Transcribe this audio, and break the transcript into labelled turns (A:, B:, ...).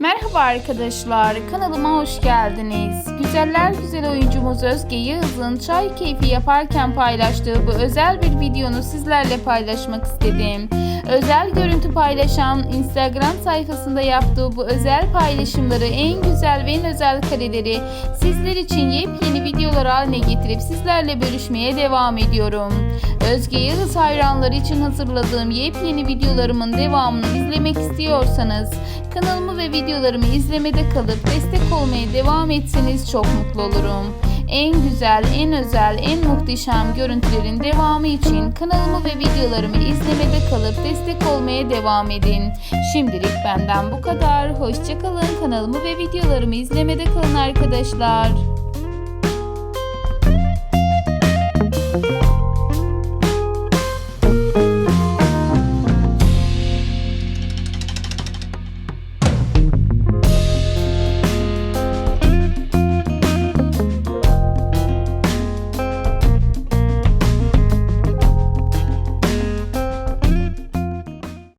A: Merhaba arkadaşlar, kanalıma hoş geldiniz. Güzeller güzel oyuncumuz Özge Yağız'ın çay keyfi yaparken paylaştığı bu özel bir videonu sizlerle paylaşmak istedim. Özel görüntü paylaşan Instagram sayfasında yaptığı bu özel paylaşımları en güzel ve en özel kareleri sizler için yepyeni videolar haline getirip sizlerle bölüşmeye devam ediyorum. Özge Yağız hayranları için hazırladığım yepyeni videolarımın devamını izlemek istiyorsanız kanalımı ve videolarımı izlemede kalıp destek olmaya devam etseniz çok mutlu olurum. En güzel, en özel, en muhteşem görüntülerin devamı için kanalımı ve videolarımı izlemede kalıp destek olmaya devam edin. Şimdilik benden bu kadar. Hoşçakalın. Kanalımı ve videolarımı izlemede kalın arkadaşlar.